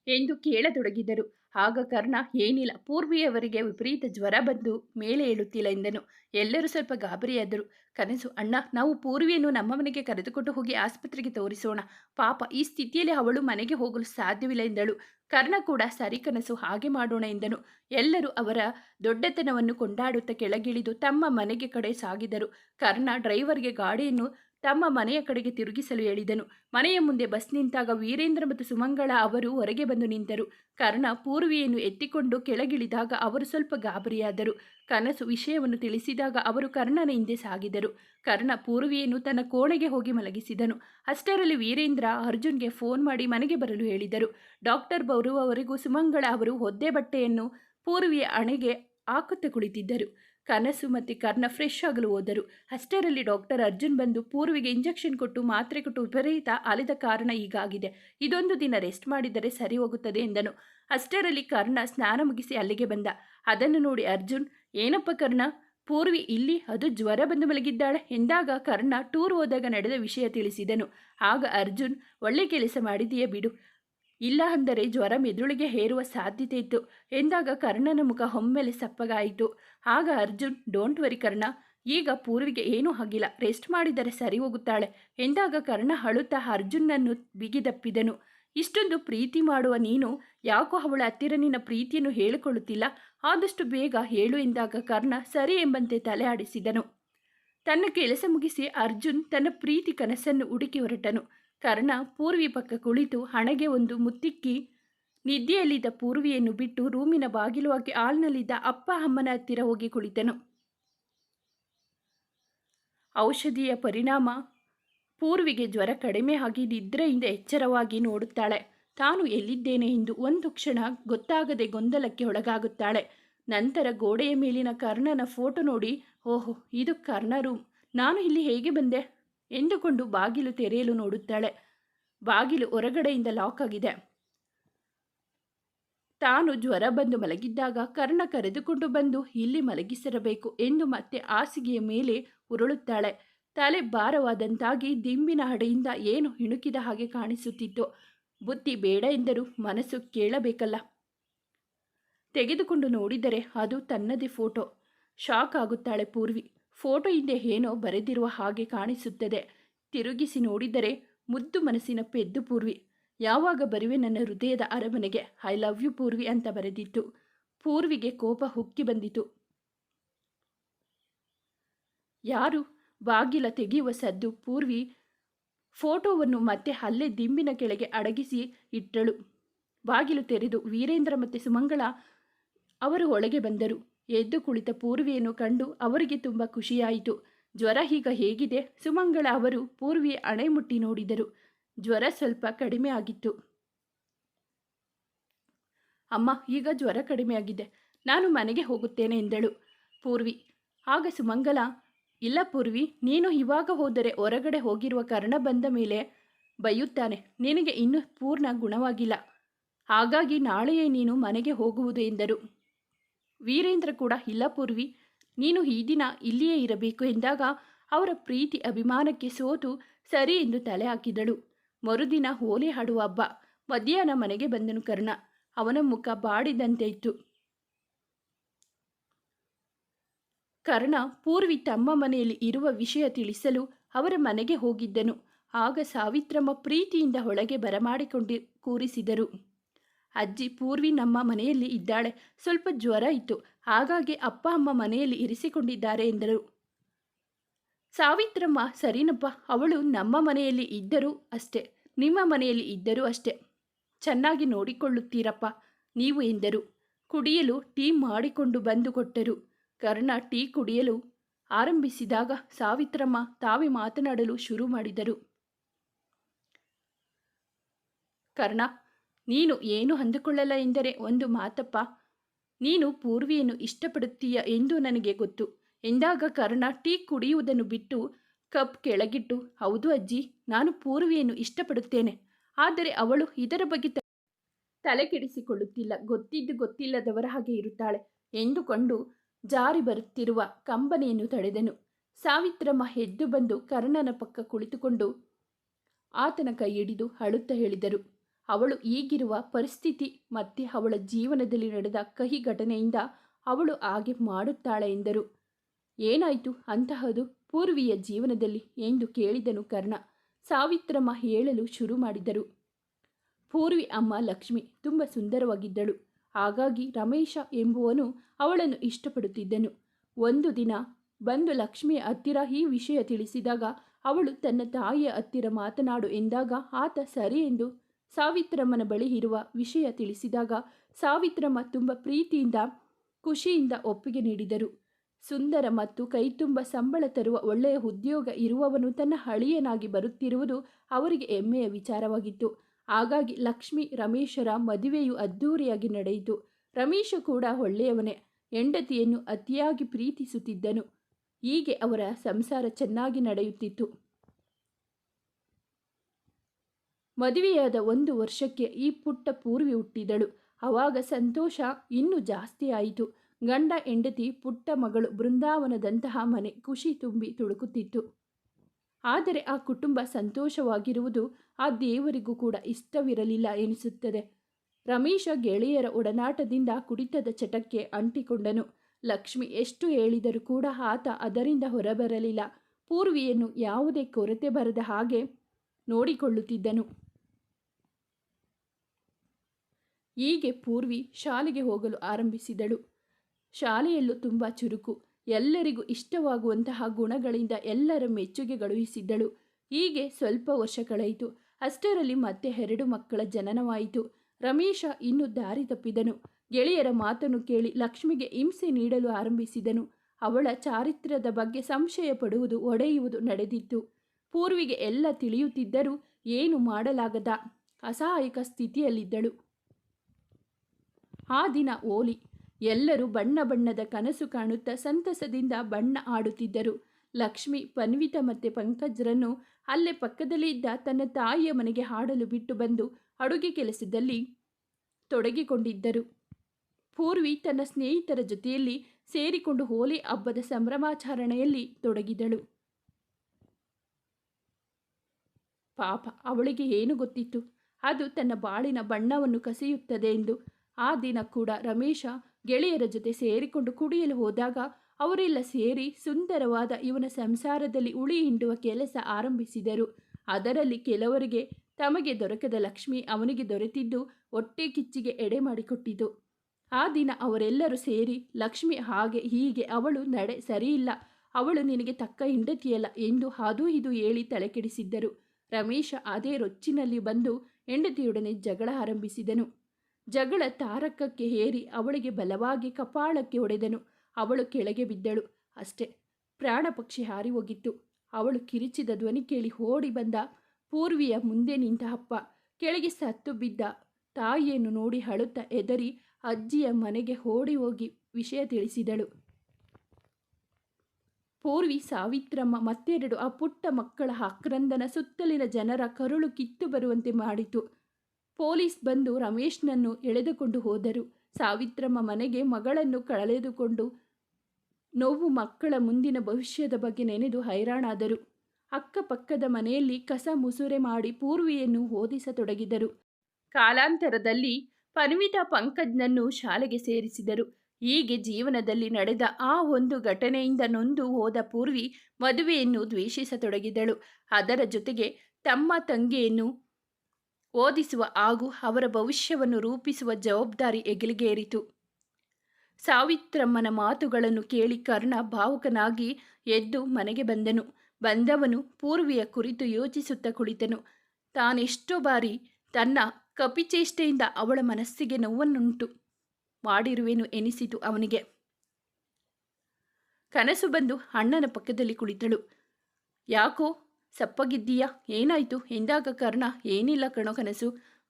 ಎಂದು ಕೇಳತೊಡಗಿದರು. ಆಗ ಕರ್ಣ ಏನಿಲ್ಲ ಪೂರ್ವಿಯವರಿಗೆ ವಿಪರೀತ ಜ್ವರ ಬಂದು ಮೇಲೆ ಏಳುತ್ತಿಲ್ಲ ಎಂದನು. ಎಲ್ಲರೂ ಸ್ವಲ್ಪ ಗಾಬರಿಯಾದರು. ಕನಸು, ಅಣ್ಣ, ನಾವು ಪೂರ್ವಿಯನ್ನು ನಮ್ಮ ಮನೆಗೆ ಕರೆದುಕೊಂಡು ಹೋಗಿ ಆಸ್ಪತ್ರೆಗೆ ತೋರಿಸೋಣ. ಪಾಪ, ಈ ಸ್ಥಿತಿಯಲ್ಲಿ ಅವಳು ಮನೆಗೆ ಹೋಗಲು ಸಾಧ್ಯವಿಲ್ಲ ಎಂದಳು. ಕರ್ಣ ಕೂಡ, ಸರಿ ಕನಸು, ಹಾಗೆ ಮಾಡೋಣ ಎಂದನು. ಎಲ್ಲರೂ ಅವರ ದೊಡ್ಡತನವನ್ನು ಕೊಂಡಾಡುತ್ತಾ ಕೆಳಗಿಳಿದು ತಮ್ಮ ಮನೆಗೆ ಕಡೆ ಸಾಗಿದರು. ಕರ್ಣ, ಡ್ರೈವರ್ಗೆ ಗಾಡಿಯನ್ನು ತಮ್ಮ ಮನೆಯ ಕಡೆಗೆ ತಿರುಗಿಸಲು ಹೇಳಿದನು. ಮನೆಯ ಮುಂದೆ ಬಸ್ ನಿಂತಾಗ ವೀರೇಂದ್ರ ಮತ್ತು ಸುಮಂಗಳ ಅವರು ಹೊರಗೆ ಬಂದು ನಿಂತರು. ಕರ್ಣ ಪೂರ್ವಿಯನ್ನು ಎತ್ತಿಕೊಂಡು ಕೆಳಗಿಳಿದಾಗ ಅವರು ಸ್ವಲ್ಪ ಗಾಬರಿಯಾದರು. ಕನಸು ವಿಷಯವನ್ನು ತಿಳಿಸಿದಾಗ ಅವರು ಕರ್ಣನ ಹಿಂದೆ ಸಾಗಿದರು. ಕರ್ಣ ಪೂರ್ವಿಯನ್ನು ತನ್ನ ಕೋಣೆಗೆ ಹೋಗಿ ಮಲಗಿಸಿದನು. ಅಷ್ಟರಲ್ಲಿ ವೀರೇಂದ್ರ ಅರ್ಜುನ್ಗೆ ಫೋನ್ ಮಾಡಿ ಮನೆಗೆ ಬರಲು ಹೇಳಿದರು. ಡಾಕ್ಟರ್ ಬರುವವರೆಗೂ ಸುಮಂಗಳ ಅವರು ಒದ್ದೆ ಬಟ್ಟೆಯನ್ನು ಪೂರ್ವಿಯ ಅಣೆಗೆ ಹಾಕುತ್ತಾ ಕುಳಿತಿದ್ದರು. ಕನಸು ಮತ್ತು ಕರ್ಣ ಫ್ರೆಶ್ ಆಗಲು ಹೋದರು. ಅಷ್ಟರಲ್ಲಿ ಡಾಕ್ಟರ್ ಅರ್ಜುನ್ ಬಂದು ಪೂರ್ವಿಗೆ ಇಂಜೆಕ್ಷನ್ ಕೊಟ್ಟು ಮಾತ್ರೆ ಕೊಟ್ಟು ವಿಪರೀತ ಅಲೆದ ಕಾರಣ ಈಗಾಗಿದೆ ಇದೊಂದು ದಿನ ರೆಸ್ಟ್ ಮಾಡಿದರೆ ಸರಿ ಹೋಗುತ್ತದೆ ಎಂದನು. ಅಷ್ಟರಲ್ಲಿ ಕರ್ಣ ಸ್ನಾನ ಮುಗಿಸಿ ಅಲ್ಲಿಗೆ ಬಂದ. ಅದನ್ನು ನೋಡಿ ಅರ್ಜುನ್, ಏನಪ್ಪ ಕರ್ಣ ಪೂರ್ವಿ, ಇಲ್ಲಿ ಅದು ಜ್ವರ ಬಂದು ಮಲಗಿದ್ದಾಳೆ ಎಂದಾಗ ಕರ್ಣ ಟೂರ್ ಹೋದಾಗ ನಡೆದ ವಿಷಯ ತಿಳಿಸಿದನು. ಆಗ ಅರ್ಜುನ್, ಒಳ್ಳೆ ಕೆಲಸ ಮಾಡಿದೆಯೇ ಬಿಡು. ಇಲ್ಲ ಅಂದರೆ ಜ್ವರ ಮೆದುಳಿಗೆ ಹೇರುವ ಸಾಧ್ಯತೆ ಇತ್ತು. ಎಂದಾಗ ಕರ್ಣನ ಮುಖ ಹೊಮ್ಮೆಲೆ ಸಪ್ಪಗಾಯಿತು. ಆಗ ಅರ್ಜುನ್, ಡೋಂಟ್ ವರಿ ಕರ್ಣ, ಈಗ ಪೂರ್ವಿಗೆ ಏನೂ ಆಗಿಲ್ಲ, ರೆಸ್ಟ್ ಮಾಡಿದರೆ ಸರಿ ಹೋಗುತ್ತಾಳೆ. ಎಂದಾಗ ಕರ್ಣ ಅಳುತ್ತಾ ಅರ್ಜುನನ್ನು ಬಿಗಿದಪ್ಪಿದನು. ಇಷ್ಟೊಂದು ಪ್ರೀತಿ ಮಾಡುವ ನೀನು, ಯಾಕೋ ಅವಳ ಹತ್ತಿರ ನಿನ್ನ ಪ್ರೀತಿಯನ್ನು ಹೇಳಿಕೊಳ್ಳುತ್ತಿಲ್ಲ? ಆದಷ್ಟು ಬೇಗ ಹೇಳು, ಎಂದಾಗ ಕರ್ಣ ಸರಿ ಎಂಬಂತೆ ತಲೆ ಆಡಿಸಿದನು. ತನ್ನ ಕೆಲಸ ಮುಗಿಸಿ ಅರ್ಜುನ್ ತನ್ನ ಪ್ರೀತಿ ಕನಸನ್ನು ಹುಡುಕಿ ಹೊರಟನು. ಕರ್ಣ ಪೂರ್ವಿ ಪಕ್ಕ ಕುಳಿತು ಹಣೆಗೆ ಒಂದು ಮುತ್ತಿಕ್ಕಿ ನಿದ್ದೆಯಲ್ಲಿದ್ದ ಪೂರ್ವಿಯನ್ನು ಬಿಟ್ಟು ರೂಮಿನ ಬಾಗಿಲು ಹಾಕಿ ಹಾಲ್ನಲ್ಲಿದ್ದ ಅಪ್ಪ ಅಮ್ಮನ ಹತ್ತಿರ ಹೋಗಿ ಕುಳಿತನು. ಔಷಧಿಯ ಪರಿಣಾಮ? ಪೂರ್ವಿಗೆ ಜ್ವರ ಕಡಿಮೆ ಆಗಿ ನಿದ್ರೆಯಿಂದ ಎಚ್ಚರವಾಗಿ ನೋಡುತ್ತಾಳೆ. ತಾನು ಎಲ್ಲಿದ್ದೇನೆ ಎಂದು ಒಂದು ಕ್ಷಣ ಗೊತ್ತಾಗದೆ ಗೊಂದಲಕ್ಕೆ ಒಳಗಾಗುತ್ತಾಳೆ. ನಂತರ ಗೋಡೆಯ ಮೇಲಿನ ಕರ್ಣನ ಫೋಟೋ ನೋಡಿ, ಓಹೋ, ಇದು ಕರ್ಣ ರೂಮ್. ನಾನು ಇಲ್ಲಿ ಹೇಗೆ ಬಂದೆ? ಎಂದುಕೊಂಡು ಬಾಗಿಲು ತೆರೆಯಲು ನೋಡುತ್ತಾಳೆ. ಬಾಗಿಲು ಹೊರಗಡೆಯಿಂದ ಲಾಕ್ ಆಗಿದೆ. ತಾನು ಜ್ವರ ಬಂದು ಮಲಗಿದ್ದಾಗ ಕರ್ಣ ಕರೆದುಕೊಂಡು ಬಂದು ಇಲ್ಲಿ ಮಲಗಿಸಿರಬೇಕು ಎಂದು ಮತ್ತೆ ಹಾಸಿಗೆಯ ಮೇಲೆ ಉರುಳುತ್ತಾಳೆ. ತಲೆ ಭಾರವಾದಂತಾಗಿ ದಿಂಬಿನ ಹಡೆಯಿಂದ ಏನು ಹಿಣುಕಿದ ಹಾಗೆ ಕಾಣಿಸುತ್ತಿತ್ತು. ಬುದ್ಧಿ ಬೇಡ ಎಂದರೂ ಮನಸ್ಸು ಕೇಳಬೇಕಲ್ಲ. ತೆಗೆದುಕೊಂಡು ನೋಡಿದರೆ ಅದು ತನ್ನದೇ ಫೋಟೋ. ಶಾಕ್ ಆಗುತ್ತಾಳೆ ಪೂರ್ವಿ. ಫೋಟೋ ಹಿಂದೆ ಏನೋ ಬರೆದಿರುವ ಹಾಗೆ ಕಾಣಿಸುತ್ತದೆ. ತಿರುಗಿಸಿ ನೋಡಿದರೆ ಮುದ್ದು ಮನಸ್ಸಿನ ಪೆದ್ದು ಪೂರ್ವಿ. ಯಾವಾಗ ಬರುವೆ ನನ್ನ ಹೃದಯದ ಅರಮನೆಗೆ? ಐ ಲವ್ ಯು ಪೂರ್ವಿ ಅಂತ ಬರೆದಿತ್ತು. ಪೂರ್ವಿಗೆ ಕೋಪ ಹುಕ್ಕಿ ಬಂದಿತು. ಯಾರು? ಬಾಗಿಲ ತೆಗೆಯುವ ಸದ್ದು ಪೂರ್ವಿ ಫೋಟೋವನ್ನು ಮತ್ತೆ ಅಲ್ಲೇ ದಿಂಬಿನ ಕೆಳಗೆ ಅಡಗಿಸಿ ಇಟ್ಟಳು. ಬಾಗಿಲು ತೆರೆದು ವೀರೇಂದ್ರ ಮತ್ತು ಸುಮಂಗಳ ಅವರು ಒಳಗೆ ಬಂದರು. ಎದ್ದು ಕುಳಿತ ಪೂರ್ವಿಯನ್ನು ಕಂಡು ಅವರಿಗೆ ತುಂಬ ಖುಷಿಯಾಯಿತು. ಜ್ವರ ಈಗ ಹೇಗಿದೆ? ಸುಮಂಗಳ ಅವರು ಪೂರ್ವಿ ಅಣೆ ಮುಟ್ಟಿ ನೋಡಿದರು. ಜ್ವರ ಸ್ವಲ್ಪ ಕಡಿಮೆ ಆಗಿತ್ತು. ಅಮ್ಮ, ಈಗ ಜ್ವರ ಕಡಿಮೆಯಾಗಿದೆ ನಾನು ಮನೆಗೆ ಹೋಗುತ್ತೇನೆ ಎಂದಳು ಪೂರ್ವಿ. ಆಗ ಸುಮಂಗಲ, ಇಲ್ಲ ಪೂರ್ವಿ, ನೀನು ಇವಾಗ ಹೋದರೆ ಹೊರಗಡೆ ಹೋಗಿರುವ ಕರ್ಣ ಬಂದ ಮೇಲೆ ಬೈಯುತ್ತಾನೆ. ನಿನಗೆ ಇನ್ನೂ ಪೂರ್ಣ ಗುಣವಾಗಿಲ್ಲ. ಹಾಗಾಗಿ ನಾಳೆಯೇ ನೀನು ಮನೆಗೆ ಹೋಗುವುದು ಎಂದರು. ವೀರೇಂದ್ರ ಕೂಡ, ಇಲ್ಲ ಪೂರ್ವಿ ನೀನು ಈ ದಿನ ಇಲ್ಲಿಯೇ ಇರಬೇಕು ಎಂದಾಗ ಅವರ ಪ್ರೀತಿ ಅಭಿಮಾನಕ್ಕೆ ಸೋತು ಸರಿ ಎಂದು ತಲೆ ಹಾಕಿದಳು. ಮರುದಿನ ಹೋಲಿ ಹಾಡುವ ಹಬ್ಬ. ಮಧ್ಯಾಹ್ನ ಮನೆಗೆ ಬಂದನು ಕರ್ಣ. ಅವನ ಮುಖ ಬಾಡಿದಂತೆ ಇತ್ತು. ಕರ್ಣ ಪೂರ್ವಿ ತಮ್ಮ ಮನೆಯಲ್ಲಿ ಇರುವ ವಿಷಯ ತಿಳಿಸಲು ಅವರ ಮನೆಗೆ ಹೋಗಿದ್ದನು. ಆಗ ಸಾವಿತ್ರಮ್ಮ ಪ್ರೀತಿಯಿಂದ ಒಳಗೆ ಬರಮಾಡಿಕೊಂಡು ಕೂರಿಸಿದರು. ಅಜ್ಜಿ ಪೂರ್ವಿ ನಮ್ಮ ಮನೆಯಲ್ಲಿ ಇದ್ದಾಳೆ. ಸ್ವಲ್ಪ ಜ್ವರ ಇತ್ತು. ಹಾಗಾಗಿ ಅಪ್ಪ, ಅಮ್ಮ ಮನೆಯಲ್ಲಿ ಇರಿಸಿಕೊಂಡಿದ್ದಾರೆ ಎಂದರು. ಸಾವಿತ್ರಮ್ಮ, ಸರಿನಪ್ಪ. ಅವಳು ನಮ್ಮ ಮನೆಯಲ್ಲಿ ಇದ್ದರೂ ಅಷ್ಟೇ. ನಿಮ್ಮ ಮನೆಯಲ್ಲಿ ಇದ್ದರೂ ಅಷ್ಟೆ. ಚೆನ್ನಾಗಿ ನೋಡಿಕೊಳ್ಳುತ್ತೀರಪ್ಪ, ನೀವು ಎಂದರು. ಕುಡಿಯಲು ಟೀ ಮಾಡಿಕೊಂಡು ಬಂದು ಕೊಟ್ಟರು. ಕರ್ಣ ಟೀ ಕುಡಿಯಲು ಆರಂಭಿಸಿದಾಗ ಸಾವಿತ್ರಮ್ಮ ತಾವೇ ಮಾತನಾಡಲು ಶುರು ಮಾಡಿದರು. ಕರ್ಣ ನೀನು ಏನು ಅಂದುಕೊಳ್ಳಲ್ಲ ಎಂದರೆ ಒಂದು ಮಾತಪ್ಪ. ನೀನು ಪೂರ್ವಿಯನ್ನು ಇಷ್ಟಪಡುತ್ತೀಯ ಎಂದು ನನಗೆ ಗೊತ್ತು. ಎಂದಾಗ ಕರ್ಣ ಟೀ ಕುಡಿಯುವುದನ್ನು ಬಿಟ್ಟು ಕಪ್ ಕೆಳಗಿಟ್ಟು, ಹೌದು ಅಜ್ಜಿ, ನಾನು ಪೂರ್ವಿಯನ್ನು ಇಷ್ಟಪಡುತ್ತೇನೆ. ಆದರೆ ಅವಳು ಇದರ ಬಗ್ಗೆ ತಲೆಕೆಡಿಸಿಕೊಳ್ಳುತ್ತಿಲ್ಲ. ಗೊತ್ತಿದ್ದು ಗೊತ್ತಿಲ್ಲದವರ ಹಾಗೆ ಇರುತ್ತಾಳೆ ಎಂದುಕೊಂಡು ಜಾರಿ ಬರುತ್ತಿರುವ ಕಂಬನೆಯನ್ನು ತಡೆದನು. ಸಾವಿತ್ರಮ್ಮ ಎದ್ದು ಬಂದು ಕರ್ಣನ ಪಕ್ಕ ಕುಳಿತುಕೊಂಡು ಆತನ ಕೈ ಹಿಡಿದು ಅಳುತ್ತ ಹೇಳಿದರು ಅವಳು ಈಗಿರುವ ಪರಿಸ್ಥಿತಿ ಮತ್ತೆ ಅವಳ ಜೀವನದಲ್ಲಿ ನಡೆದ ಕಹಿ ಘಟನೆಯಿಂದ ಅವಳು ಹಾಗೆ ಮಾಡುತ್ತಾಳೆ ಎಂದರು. ಏನಾಯಿತು ಅಂತಹದು ಪೂರ್ವಿಯ ಜೀವನದಲ್ಲಿ ಎಂದು ಕೇಳಿದನು ಕರ್ಣ. ಸಾವಿತ್ರಮ್ಮ ಹೇಳಲು ಶುರು ಮಾಡಿದರು. ಪೂರ್ವಿ ಅಮ್ಮ ಲಕ್ಷ್ಮಿ ತುಂಬ ಸುಂದರವಾಗಿದ್ದಳು. ಹಾಗಾಗಿ ರಮೇಶ ಎಂಬುವನು ಅವಳನ್ನು ಇಷ್ಟಪಡುತ್ತಿದ್ದನು. ಒಂದು ದಿನ ಬಂದು ಲಕ್ಷ್ಮಿಯ ಹತ್ತಿರ ಈ ವಿಷಯ ತಿಳಿಸಿದಾಗ ಅವಳು ತನ್ನ ತಾಯಿಯ ಹತ್ತಿರ ಮಾತನಾಡು ಎಂದಾಗ ಆತ ಸರಿ ಎಂದು ಸಾವಿತ್ರಮ್ಮನ ಬಳಿ ಇರುವ ವಿಷಯ ತಿಳಿಸಿದಾಗ ಸಾವಿತ್ರಮ್ಮ ತುಂಬ ಪ್ರೀತಿಯಿಂದ, ಖುಷಿಯಿಂದ ಒಪ್ಪಿಗೆ ನೀಡಿದರು. ಸುಂದರ ಮತ್ತು ಕೈತುಂಬ ಸಂಬಳ ತರುವ ಒಳ್ಳೆಯ ಉದ್ಯೋಗ ಇರುವವನು ತನ್ನ ಹಳಿಯನಾಗಿ ಬರುತ್ತಿರುವುದು ಅವರಿಗೆ ಹೆಮ್ಮೆಯ ವಿಚಾರವಾಗಿತ್ತು. ಹಾಗಾಗಿ ಲಕ್ಷ್ಮಿ ರಮೇಶರ ಮದುವೆಯು ಅದ್ಧೂರಿಯಾಗಿ ನಡೆಯಿತು. ರಮೇಶ ಕೂಡ ಒಳ್ಳೆಯವನೇ, ಹೆಂಡತಿಯನ್ನು ಅತಿಯಾಗಿ ಪ್ರೀತಿಸುತ್ತಿದ್ದನು. ಹೀಗೆ ಅವರ ಸಂಸಾರ ಚೆನ್ನಾಗಿ ನಡೆಯುತ್ತಿತ್ತು. ಮದುವೆಯಾದ ಒಂದು ವರ್ಷಕ್ಕೆ ಈ ಪುಟ್ಟ ಪೂರ್ವಿ ಹುಟ್ಟಿದಳು. ಅವಾಗ ಸಂತೋಷ ಇನ್ನೂ ಜಾಸ್ತಿ ಆಯಿತು. ಗಂಡ, ಹೆಂಡತಿ, ಪುಟ್ಟ ಮಗಳು ಬೃಂದಾವನದಂತಹ ಮನೆ ಖುಷಿ ತುಂಬಿ ತುಳುಕುತ್ತಿತ್ತು. ಆದರೆ ಆ ಕುಟುಂಬ ಸಂತೋಷವಾಗಿರುವುದು ಆ ದೇವರಿಗೂ ಕೂಡ ಇಷ್ಟವಿರಲಿಲ್ಲ ಎನಿಸುತ್ತದೆ. ರಮೇಶ ಗೆಳೆಯರ ಒಡನಾಟದಿಂದ ಕುಡಿತದ ಚಟಕ್ಕೆ ಅಂಟಿಕೊಂಡನು. ಲಕ್ಷ್ಮಿ ಎಷ್ಟು ಹೇಳಿದರೂ ಕೂಡ ಆತ ಅದರಿಂದ ಹೊರಬರಲಿಲ್ಲ. ಪೂರ್ವಿಯನ್ನು ಯಾವುದೇ ಕೊರತೆ ಬರದ ಹಾಗೆ ನೋಡಿಕೊಳ್ಳುತ್ತಿದ್ದನು. ಹೀಗೆ ಪೂರ್ವಿ ಶಾಲೆಗೆ ಹೋಗಲು ಆರಂಭಿಸಿದಳು. ಶಾಲೆಯಲ್ಲೂ ತುಂಬ ಚುರುಕು. ಎಲ್ಲರಿಗೂ ಇಷ್ಟವಾಗುವಂತಹ ಗುಣಗಳಿಂದ ಎಲ್ಲರ ಮೆಚ್ಚುಗೆ ಗಳಿಸಿದ್ದಳು ಹೀಗೆ ಸ್ವಲ್ಪ ವರ್ಷ ಕಳೆಯಿತು. ಅಷ್ಟರಲ್ಲಿ ಮತ್ತೆ ಎರಡು ಮಕ್ಕಳ ಜನನವಾಯಿತು. ರಮೇಶ ಇನ್ನು ದಾರಿ ತಪ್ಪಿದನು. ಗೆಳೆಯರ ಮಾತನ್ನು ಕೇಳಿ ಲಕ್ಷ್ಮಿಗೆ ಹಿಂಸೆ ನೀಡಲು ಆರಂಭಿಸಿದನು. ಅವಳ ಚಾರಿತ್ರ್ಯದ ಬಗ್ಗೆ ಸಂಶಯ ಪಡುವುದು ಒಡೆಯುವುದು ನಡೆದಿತ್ತು. ಪೂರ್ವಿಗೆ ಎಲ್ಲ ತಿಳಿಯುತ್ತಿದ್ದರೂ ಏನು ಮಾಡಲಾಗದ? ಅಸಹಾಯಕ ಸ್ಥಿತಿಯಲ್ಲಿದ್ದಳು. ಆ ದಿನ ಓಲಿ. ಎಲ್ಲರೂ ಬಣ್ಣ ಬಣ್ಣದ ಕನಸು ಕಾಣುತ್ತಾ ಸಂತಸದಿಂದ ಬಣ್ಣ ಆಡುತ್ತಿದ್ದರು. ಲಕ್ಷ್ಮಿ, ಪನ್ವಿತ ಮತ್ತು ಪಂಕಜ್ರನ್ನು ಅಲ್ಲೇ ಪಕ್ಕದಲ್ಲಿ ಇದ್ದ ತನ್ನ ತಾಯಿಯ ಮನೆಗೆ ಹಾಡಲು ಬಿಟ್ಟು ಬಂದು ಅಡುಗೆ ಕೆಲಸದಲ್ಲಿ ತೊಡಗಿಕೊಂಡಿದ್ದರು. ಪೂರ್ವಿ ತನ್ನ ಸ್ನೇಹಿತರ ಜೊತೆಯಲ್ಲಿ ಸೇರಿಕೊಂಡು ಹೋಲಿ ಹಬ್ಬದ ಸಂಭ್ರಮಾಚರಣೆಯಲ್ಲಿ ತೊಡಗಿದಳು. ಪಾಪ, ಅವಳಿಗೆ ಏನು ಗೊತ್ತಿತ್ತು? ಅದು ತನ್ನ ಬಾಳಿನ ಬಣ್ಣವನ್ನು ಕಸಿಯುತ್ತದೆ ಎಂದು ಆ ದಿನ ಕೂಡ ರಮೇಶ ಗೆಳೆಯರ ಜೊತೆ ಸೇರಿಕೊಂಡು ಕುಡಿಯಲು ಹೋದಾಗ ಅವರೆಲ್ಲ ಸೇರಿ ಸುಂದರವಾದ ಇವನ ಸಂಸಾರದಲ್ಲಿ ಉಳಿ ಹಿಂಡುವ ಕೆಲಸ ಆರಂಭಿಸಿದರು. ಅದರಲ್ಲಿ ಕೆಲವರಿಗೆ ತಮಗೆ ದೊರಕದ ಲಕ್ಷ್ಮಿ ಅವನಿಗೆ ದೊರೆತಿದ್ದು ಒಟ್ಟೆ ಕಿಚ್ಚಿಗೆ ಎಡೆ ಮಾಡಿಕೊಟ್ಟಿತು. ಆ ದಿನ ಅವರೆಲ್ಲರೂ ಸೇರಿ ಲಕ್ಷ್ಮಿ ಹಾಗೆ ಹೀಗೆ ಅವಳು ನಡೆ ಸರಿಯಿಲ್ಲ, ಅವಳು ನಿನಗೆ ತಕ್ಕ ಹೆಂಡತಿಯಲ್ಲ ಎಂದು ಹಾದು ಇದು ಹೇಳಿ ತಲೆಕೆಡಿಸಿದ್ದರು. ರಮೇಶ ಅದೇ ರೊಚ್ಚಿನಲ್ಲಿ ಬಂದು ಹೆಂಡತಿಯೊಡನೆ ಜಗಳ ಆರಂಭಿಸಿದನು. ಜಗಳ ತಾರಕಕ್ಕೆ ಏರಿ ಅವಳಿಗೆ ಬಲವಾಗಿ ಕಪಾಳಕ್ಕೆ ಹೊಡೆದನು. ಅವಳು ಕೆಳಗೆ ಬಿದ್ದಳು. ಅಷ್ಟೇ, ಪ್ರಾಣ ಪಕ್ಷಿ ಹಾರಿ ಹೋಗಿತ್ತು. ಅವಳು ಕಿರಿಚಿದ ಧ್ವನಿ ಕೇಳಿ ಓಡಿ ಬಂದ. ಪೂರ್ವಿಯ ಮುಂದೆ ನಿಂತ ಅಪ್ಪ, ಕೆಳಗೆ ಸತ್ತು ಬಿದ್ದ. ತಾಯಿಯನ್ನು ನೋಡಿ ಅಳುತ್ತಾ ಎದರಿ ಅಜ್ಜಿಯ ಮನೆಗೆ ಓಡಿ ಹೋಗಿ ವಿಷಯ ತಿಳಿಸಿದಳು. ಪೂರ್ವಿ ಸಾವಿತ್ರಮ್ಮ, ಮತ್ತೆರಡು ಆ ಪುಟ್ಟ ಮಕ್ಕಳ ಆಕ್ರಂದನ ಸುತ್ತಲಿನ ಜನರ ಕರುಳು ಕಿತ್ತು ಬರುವಂತೆ ಮಾಡಿತು. ಪೊಲೀಸ್ ಬಂದು ರಮೇಶ್ನನ್ನು ಎಳೆದುಕೊಂಡು ಹೋದರು. ಸಾವಿತ್ರಮ್ಮ ಮನೆಗೆ ಮಗಳನ್ನು ಕಳೆದುಕೊಂಡು ನೋವು ಮಕ್ಕಳ ಮುಂದಿನ ಭವಿಷ್ಯದ ಬಗ್ಗೆ ನೆನೆದು ಹೈರಾಣಾದರು. ಅಕ್ಕಪಕ್ಕದ ಮನೆಯಲ್ಲಿ ಕಸ ಮುಸುರೆ ಮಾಡಿ ಪೂರ್ವಿಯನ್ನು ಓದಿಸತೊಡಗಿದರು. ಕಾಲಾಂತರದಲ್ಲಿ ಪನ್ವಿತಾ ಪಂಕಜ್ನನ್ನು ಶಾಲೆಗೆ ಸೇರಿಸಿದರು. ಹೀಗೆ ಜೀವನದಲ್ಲಿ ನಡೆದ ಆ ಒಂದು ಘಟನೆಯಿಂದ ನೊಂದು ಹೋದ ಪೂರ್ವಿ ಮದುವೆಯನ್ನು ದ್ವೇಷಿಸತೊಡಗಿದಳು. ಅದರ ಜೊತೆಗೆ ತಮ್ಮ ತಂಗಿಯನ್ನು ಓದಿಸುವ ಹಾಗೂ ಅವರ ಭವಿಷ್ಯವನ್ನು ರೂಪಿಸುವ ಜವಾಬ್ದಾರಿ ಹೆಗಲಿಗೇರಿತು ಸಾವಿತ್ರಮ್ಮನ ಮಾತುಗಳನ್ನು ಕೇಳಿ ಕರ್ಣ ಭಾವುಕನಾಗಿ ಎದ್ದು ಮನೆಗೆ ಬಂದನು. ಬಂದವನು ಪೂರ್ವಿಯ ಕುರಿತು ಯೋಚಿಸುತ್ತಾ ಕುಳಿತನು. ತಾನೆಷ್ಟೋ ಬಾರಿ ತನ್ನ ಕಪಿಚೇಷ್ಟೆಯಿಂದ ಅವಳ ಮನಸ್ಸಿಗೆ ನೋವನ್ನುಂಟು ಮಾಡಿರುವೆನು ಎನಿಸಿತು ಅವನಿಗೆ. ಕನಸು ಬಂದು ಅಣ್ಣನ ಪಕ್ಕದಲ್ಲಿ ಕುಳಿತಳು. ಯಾಕೋ ಸಪ್ಪಗಿದ್ದೀಯಾ? ಏನಾಯ್ತು? ಎಂದಾಗ ಕರ್ಣ, ಏನಿಲ್ಲ ಕಣೋ ಕನಸು.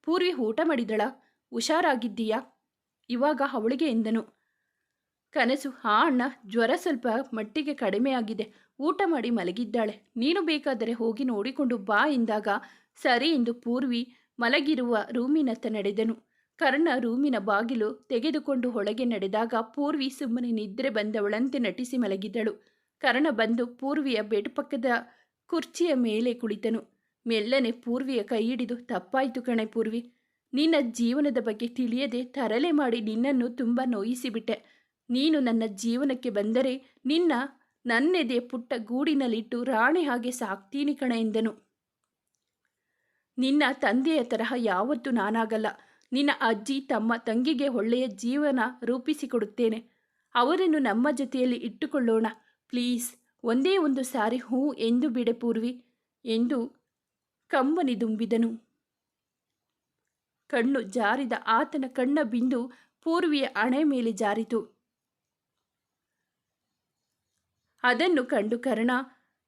ಪೂರ್ವಿ ಊಟ ಮಾಡಿದಳ. ಹುಷಾರಾಗಿದ್ದೀಯಾ? ಇವಾಗ ಅವಳಿಗೆ ಎಂದನು. ಕನಸು, ಆ ಅಣ್ಣ ಜ್ವರ ಸ್ವಲ್ಪ ಮಟ್ಟಿಗೆ ಕಡಿಮೆಯಾಗಿದೆ ಊಟ ಮಾಡಿ ಮಲಗಿದ್ದಾಳೆ. ನೀನು ಬೇಕಾದರೆ ಹೋಗಿ ನೋಡಿಕೊಂಡು ಬಾ ಎಂದಾಗ ಸರಿ ಎಂದು ಪೂರ್ವಿ ಮಲಗಿರುವ ರೂಮಿನತ್ತ ನಡೆದನು. ಕರ್ಣ ರೂಮಿನ ಬಾಗಿಲು ತೆಗೆದುಕೊಂಡು ಒಳಗೆ ನಡೆದಾಗ ಪೂರ್ವಿ ಸುಮ್ಮನೆ ನಿದ್ರೆ ಬಂದವಳಂತೆ ನಟಿಸಿ ಮಲಗಿದ್ದಳು ಕರ್ಣ ಬಂದು ಪೂರ್ವಿಯ ಬೆಡ್ ಪಕ್ಕದ ಕುರ್ಚಿಯ ಮೇಲೆ ಕುಳಿತನು. ಮೆಲ್ಲನೆ ಪೂರ್ವಿಯ ಕೈ ಹಿಡಿದು ತಪ್ಪಾಯ್ತು ಕಣೆ ಪೂರ್ವಿ. ನಿನ್ನ ಜೀವನದ ಬಗ್ಗೆ ತಿಳಿಯದೆ ತರಲೆ ಮಾಡಿ ನಿನ್ನನ್ನು ತುಂಬ ನೋಯಿಸಿಬಿಟ್ಟೆ. ನೀನು ನನ್ನ ಜೀವನಕ್ಕೆ ಬಂದರೆ ನಿನ್ನ ನನ್ನೆದೆ ಪುಟ್ಟ ಗೂಡಿನಲ್ಲಿಟ್ಟು ರಾಣಿ ಹಾಗೆ ಸಾಕ್ತೀನಿ ಕಣ ಎಂದನು. ನಿನ್ನ ತಂದೆಯ ತರಹ ಯಾವತ್ತೂ ನಾನಾಗಲ್ಲ. ನಿನ್ನ ಅಜ್ಜಿ, ತಮ್ಮ ತಂಗಿಗೆ ಒಳ್ಳೆಯ ಜೀವನ ರೂಪಿಸಿಕೊಡುತ್ತೇನೆ. ಅವರನ್ನು ನಮ್ಮ ಜೊತೆಯಲ್ಲಿ ಇಟ್ಟುಕೊಳ್ಳೋಣ. ಪ್ಲೀಸ್. ಒಂದೇ ಒಂದು ಸಾರಿ ಹೂ ಎಂದು ಬಿಡೆ ಪೂರ್ವಿ ಎಂದು ಕಂಬನಿದುಂಬಿದನು ಕಣ್ಣು ಜಾರಿದ ಆತನ ಕಣ್ಣ ಬಿಂದು ಪೂರ್ವಿಯ ಅಣೆ ಮೇಲೆ ಜಾರಿತು. ಅದನ್ನು ಕಂಡು ಕರ್ಣ,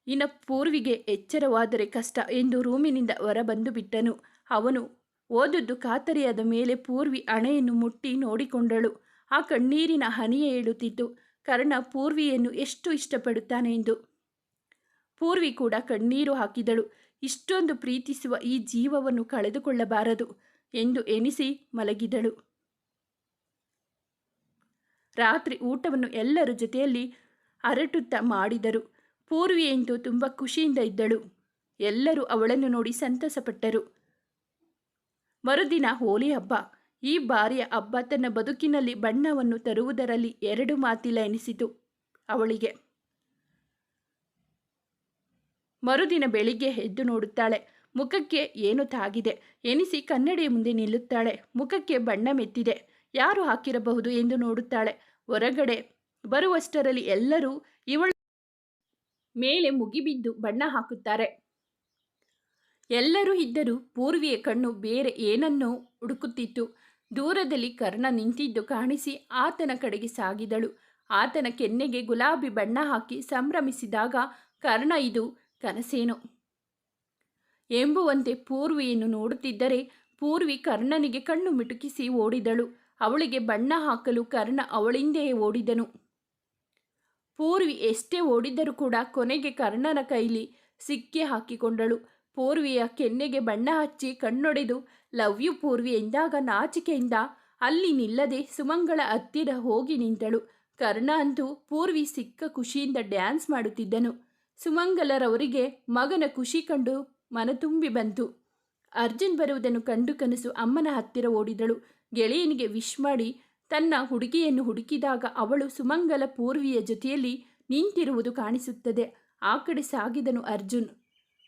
ಇನ್ನ ಪೂರ್ವಿಗೆ ಎಚ್ಚರವಾದರೆ ಕಷ್ಟ ಎಂದು ರೂಮಿನಿಂದ ಹೊರಬಂದು ಬಿಟ್ಟನು. ಅವನು ಓದದ್ದು ಖಾತರಿಯಾದ ಮೇಲೆ ಪೂರ್ವಿ ಅಣೆಯನ್ನು ಮುಟ್ಟಿ ನೋಡಿಕೊಂಡಳು. ಆ ಕಣ್ಣೀರಿನ ಹನಿಯೇ ಏಳುತ್ತಿತ್ತು. ಕರ್ಣ ಪೂರ್ವಿಯನ್ನು ಎಷ್ಟು ಇಷ್ಟಪಡುತ್ತಾನೆ ಎಂದು. ಪೂರ್ವಿ ಕೂಡ ಕಣ್ಣೀರು ಹಾಕಿದಳು. ಇಷ್ಟೊಂದು ಪ್ರೀತಿಸುವ ಈ ಜೀವವನ್ನು ಕಳೆದುಕೊಳ್ಳಬಾರದು ಎಂದು ಎನಿಸಿ ಮಲಗಿದಳು. ರಾತ್ರಿ ಊಟವನ್ನು ಎಲ್ಲರ ಜೊತೆಯಲ್ಲಿ ಅರಟುತ್ತಾ ಮಾಡಿದರು. ಪೂರ್ವಿ ಎಂದು ತುಂಬ ಖುಷಿಯಿಂದ ಇದ್ದಳು. ಎಲ್ಲರೂ ಅವಳನ್ನು ನೋಡಿ ಸಂತಸಪಟ್ಟರು. ಮರುದಿನ ಹೋಲಿ ಹಬ್ಬ. ಈ ಬಾರಿಯ ಹಬ್ಬ ತನ್ನ ಬದುಕಿನಲ್ಲಿ ಬಣ್ಣವನ್ನು ತರುವುದರಲ್ಲಿ ಎರಡು ಮಾತಿಲ್ಲ ಎನಿಸಿತು. ಅವಳಿಗೆ, ಮರುದಿನ ಬೆಳಿಗ್ಗೆ ಎದ್ದು ನೋಡುತ್ತಾಳೆ. ಮುಖಕ್ಕೆ ಏನು ತಾಗಿದೆ? ಎನಿಸಿ ಕನ್ನಡಿಯ ಮುಂದೆ ನಿಲ್ಲುತ್ತಾಳೆ. ಮುಖಕ್ಕೆ ಬಣ್ಣ ಮೆತ್ತಿದೆ. ಯಾರು ಹಾಕಿರಬಹುದು ಎಂದು ನೋಡುತ್ತಾಳೆ. ಹೊರಗಡೆ ಬರುವಷ್ಟರಲ್ಲಿ ಎಲ್ಲರೂ ಇವಳ ಮೇಲೆ ಮುಗಿಬಿದ್ದು ಬಣ್ಣ ಹಾಕುತ್ತಾರೆ. ಎಲ್ಲರೂ ಇದ್ದರೂ ಪೂರ್ವಿಯ ಕಣ್ಣು ಬೇರೆ ಏನನ್ನೋ ಹುಡುಕುತ್ತಿತ್ತು. ದೂರದಲ್ಲಿ ಕರ್ಣ ನಿಂತಿದ್ದು ಕಾಣಿಸಿ ಆತನ ಕಡೆಗೆ ಸಾಗಿದಳು. ಆತನ ಕೆನ್ನೆಗೆ ಗುಲಾಬಿ ಬಣ್ಣ ಹಾಕಿ ಸಂಭ್ರಮಿಸಿದಾಗ, ಕರ್ಣ ಇದು ಕನಸೇನು? ಎಂಬುವಂತೆ ಪೂರ್ವಿಯನ್ನು ನೋಡುತ್ತಿದ್ದರೆ, ಪೂರ್ವಿ ಕರ್ಣನಿಗೆ ಕಣ್ಣು ಮಿಟುಕಿಸಿ ಓಡಿದಳು. ಅವಳಿಗೆ ಬಣ್ಣ ಹಾಕಲು ಕರ್ಣ ಅವಳಿಂದೆಯೇ ಓಡಿದನು. ಪೂರ್ವಿ ಎಷ್ಟೇ ಓಡಿದರೂ ಕೂಡ ಕೊನೆಗೆ ಕರ್ಣನ ಕೈಲಿ ಸಿಕ್ಕಿ ಹಾಕಿಕೊಂಡಳು. ಪೂರ್ವಿಯ ಕೆನ್ನೆಗೆ ಬಣ್ಣ ಹಚ್ಚಿ ಕಣ್ಣೊಡೆದು ಲವ್ ಯು ಪೂರ್ವಿ ಎಂದಾಗ ನಾಚಿಕೆಯಿಂದ ಅಲ್ಲಿ ನಿಲ್ಲದೆ ಸುಮಂಗಳ ಹತ್ತಿರ ಹೋಗಿ ನಿಂತಳು. ಕರ್ಣ ಅಂತೂ ಪೂರ್ವಿ ಸಿಕ್ಕ ಖುಷಿಯಿಂದ ಡ್ಯಾನ್ಸ್ ಮಾಡುತ್ತಿದ್ದನು. ಸುಮಂಗಲರವರಿಗೆ ಮಗನ ಖುಷಿ ಕಂಡು ಮನ ತುಂಬಿ ಬಂತು. ಅರ್ಜುನ್ ಬರುವುದನ್ನು ಕಂಡು ಕನಸು ಅಮ್ಮನ ಹತ್ತಿರ ಓಡಿದಳು. ಗೆಳೆಯನಿಗೆ ವಿಶ್ ಮಾಡಿ ತನ್ನ ಹುಡುಗಿಯನ್ನು ಹುಡುಕಿದಾಗ ಅವಳು ಸುಮಂಗಲ ಪೂರ್ವಿಯ ಜೊತೆಯಲ್ಲಿ ನಿಂತಿರುವುದು ಕಾಣಿಸುತ್ತದೆ. ಆ ಕಡೆ ಸಾಗಿದನು ಅರ್ಜುನ್.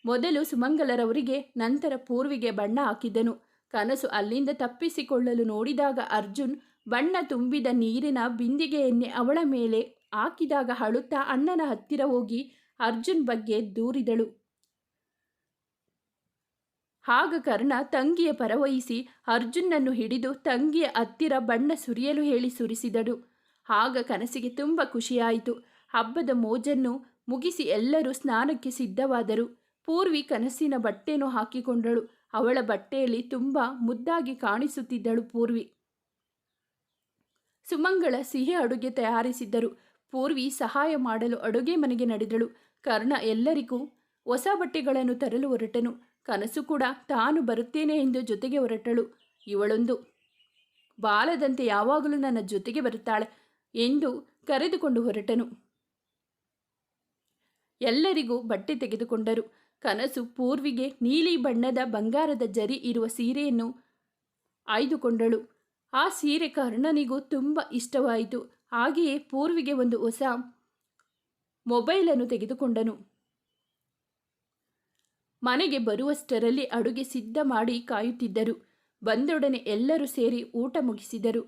ಮೊದಲು ಸುಮಂಗಲರವರಿಗೆ, ನಂತರ ಪೂರ್ವಿಗೆ ಬಣ್ಣ ಹಾಕಿದನು ಕನಸು ಅಲ್ಲಿಂದ ತಪ್ಪಿಸಿಕೊಳ್ಳಲು ನೋಡಿದಾಗ ಅರ್ಜುನ್ ಬಣ್ಣ ತುಂಬಿದ ನೀರಿನ ಬಿಂದಿಗೆಯನ್ನೇ ಅವಳ ಮೇಲೆ ಹಾಕಿದಾಗ ಅಳುತ್ತಾ ಅಣ್ಣನ ಹತ್ತಿರ ಹೋಗಿ ಅರ್ಜುನ್ ಬಗ್ಗೆ ದೂರಿದಳು. ಆಗ ಕರ್ಣ ತಂಗಿಯ ಪರವಹಿಸಿ ಅರ್ಜುನನ್ನು ಹಿಡಿದು ತಂಗಿಯ ಹತ್ತಿರ ಬಣ್ಣ ಸುರಿಯಲು ಹೇಳಿ ಸುರಿಸಿದಳು. ಆಗ ಕನಸಿಗೆ ತುಂಬ ಖುಷಿಯಾಯಿತು. ಹಬ್ಬದ ಮೋಜನ್ನು ಮುಗಿಸಿ ಎಲ್ಲರೂ ಸ್ನಾನಕ್ಕೆ ಸಿದ್ಧವಾದರು. ಪೂರ್ವಿ ಕನಸಿನ ಬಟ್ಟೆಯನ್ನು ಹಾಕಿಕೊಂಡಳು. ಅವಳ ಬಟ್ಟೆಯಲ್ಲಿ ತುಂಬ ಮುದ್ದಾಗಿ ಕಾಣಿಸುತ್ತಿದ್ದಳು ಪೂರ್ವಿ. ಸುಮಂಗಳ ಸಿಹಿ ಅಡುಗೆ ತಯಾರಿಸಿದ್ದರು. ಪೂರ್ವಿ ಸಹಾಯ ಮಾಡಲು ಅಡುಗೆ ಮನೆಗೆ ನಡೆದಳು. ಕರ್ಣ ಎಲ್ಲರಿಗೂ ಹೊಸ ಬಟ್ಟೆಗಳನ್ನು ತರಲು ಹೊರಟನು. ಕನಸು ಕೂಡ ತಾನು ಬರುತ್ತೇನೆ ಎಂದು ಜೊತೆಗೆ ಹೊರಟಳು. ಇವಳೊಂದು, ಬಾಲದಂತೆ ಯಾವಾಗಲೂ ನನ್ನ ಜೊತೆಗೆ ಬರುತ್ತಾಳೆ ಎಂದು ಕರೆದುಕೊಂಡು ಹೊರಟನು. ಎಲ್ಲರಿಗೂ ಬಟ್ಟೆ ತೆಗೆದುಕೊಂಡರು. ಕನಸು ಪೂರ್ವಿಗೆ ನೀಲಿ ಬಣ್ಣದ ಬಂಗಾರದ ಜರಿ ಇರುವ ಸೀರೆಯನ್ನು ಆಯ್ದುಕೊಂಡಳು. ಆ ಸೀರೆ ಕರ್ಣನಿಗೂ ತುಂಬ ಇಷ್ಟವಾಯಿತು. ಹಾಗೆಯೇ ಪೂರ್ವಿಗೆ ಒಂದು ಹೊಸ ಮೊಬೈಲನ್ನು ತೆಗೆದುಕೊಂಡನು. ಮನೆಗೆ ಬರುವಷ್ಟರಲ್ಲಿ ಅಡುಗೆ ಸಿದ್ಧ ಮಾಡಿ ಕಾಯುತ್ತಿದ್ದರು. ಬಂದೊಡನೆ ಎಲ್ಲರೂ ಸೇರಿ ಊಟ ಮುಗಿಸಿದರು.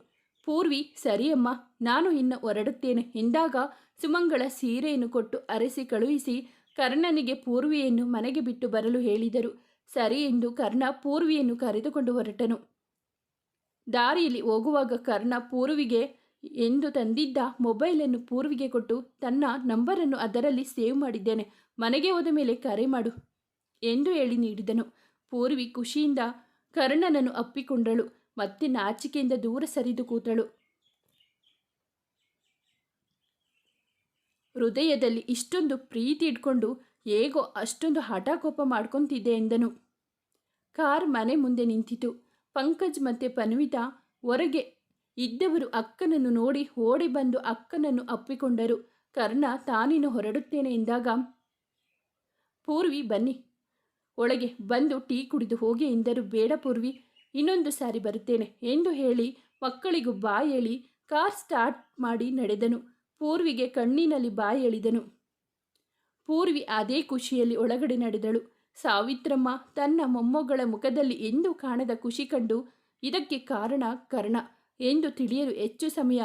ಪೂರ್ವಿ, ಸರಿಯಮ್ಮ, ನಾನು ಇನ್ನು ಹೊರಡುತ್ತೇನೆ. ಎಂದಾಗ ಸುಮಂಗಳ ಸೀರೆಯನ್ನು ಕೊಟ್ಟು ಅರಸಿ ಕಳುಹಿಸಿ ಕರ್ಣನಿಗೆ ಪೂರ್ವಿಯನ್ನು ಮನೆಗೆ ಬಿಟ್ಟು ಬರಲು ಹೇಳಿದರು. ಸರಿ ಎಂದು ಕರ್ಣ ಪೂರ್ವಿಯನ್ನು ಕರೆದುಕೊಂಡು ಹೊರಟನು. ದಾರಿಯಲ್ಲಿ ಹೋಗುವಾಗ ಕರ್ಣ ಪೂರ್ವಿಗೆ ಎಂದು ತಂದಿದ್ದ ಮೊಬೈಲನ್ನು ಪೂರ್ವಿಗೆ ಕೊಟ್ಟು ತನ್ನ ನಂಬರನ್ನು ಅದರಲ್ಲಿ ಸೇವ್ ಮಾಡಿದ್ದೇನೆ. ಮನೆಗೆ ಹೋದ ಮೇಲೆ ಕರೆ ಮಾಡು ಎಂದು ಹೇಳಿ ನೀಡಿದನು. ಪೂರ್ವಿ ಖುಷಿಯಿಂದ ಕರ್ಣನನ್ನು ಅಪ್ಪಿಕೊಂಡಳು. ಮತ್ತೆ ನಾಚಿಕೆಯಿಂದ ದೂರ ಸರಿದು ಕೂತಳು. ಹೃದಯದಲ್ಲಿ ಇಷ್ಟೊಂದು ಪ್ರೀತಿ ಇಟ್ಕೊಂಡು ಹೇಗೋ ಅಷ್ಟೊಂದು ಹಠಕೋಪ ಮಾಡ್ಕೊತಿದ್ದೆ ಎಂದನು. ಕಾರ್ ಮನೆ ಮುಂದೆ ನಿಂತಿತು. ಪಂಕಜ್ ಮತ್ತೆ ಪನ್ವಿತಾ ಹೊರಗೆ ಇದ್ದವರು ಅಕ್ಕನನ್ನು ನೋಡಿ ಓಡಿ ಬಂದು ಅಕ್ಕನನ್ನು ಅಪ್ಪಿಕೊಂಡರು. ಕರ್ಣ ತಾನಿನ್ನು ಹೊರಡುತ್ತೇನೆ ಎಂದಾಗ, ಪೂರ್ವಿ ಬನ್ನಿ, ಒಳಗೆ ಬಂದು ಟೀ ಕುಡಿದು ಹೋಗಿ ಎಂದರು. ಬೇಡ ಪೂರ್ವಿ, ಇನ್ನೊಂದು ಸಾರಿ ಬರುತ್ತೇನೆ ಎಂದು ಹೇಳಿ ಮಕ್ಕಳಿಗೂ ಬಾಯಿ ಹೇಳಿ ಕಾರ್ ಸ್ಟಾರ್ಟ್ ಮಾಡಿ ನಡೆದನು. ಪೂರ್ವಿಗೆ ಕಣ್ಣಿನಲ್ಲಿ ಬಾಯಿ ಎಳೆದನು. ಪೂರ್ವಿ ಅದೇ ಖುಷಿಯಲ್ಲಿ ಒಳಗಡೆ ನಡೆದಳು. ಸಾವಿತ್ರಮ್ಮ, ತನ್ನ ಮೊಮ್ಮಗಳ ಮುಖದಲ್ಲಿ ಎಂದೂ ಕಾಣದ ಖುಷಿ ಕಂಡು, ಇದಕ್ಕೆ ಕಾರಣ ಕರ್ಣ ಎಂದು ತಿಳಿಯಲು ಹೆಚ್ಚು ಸಮಯ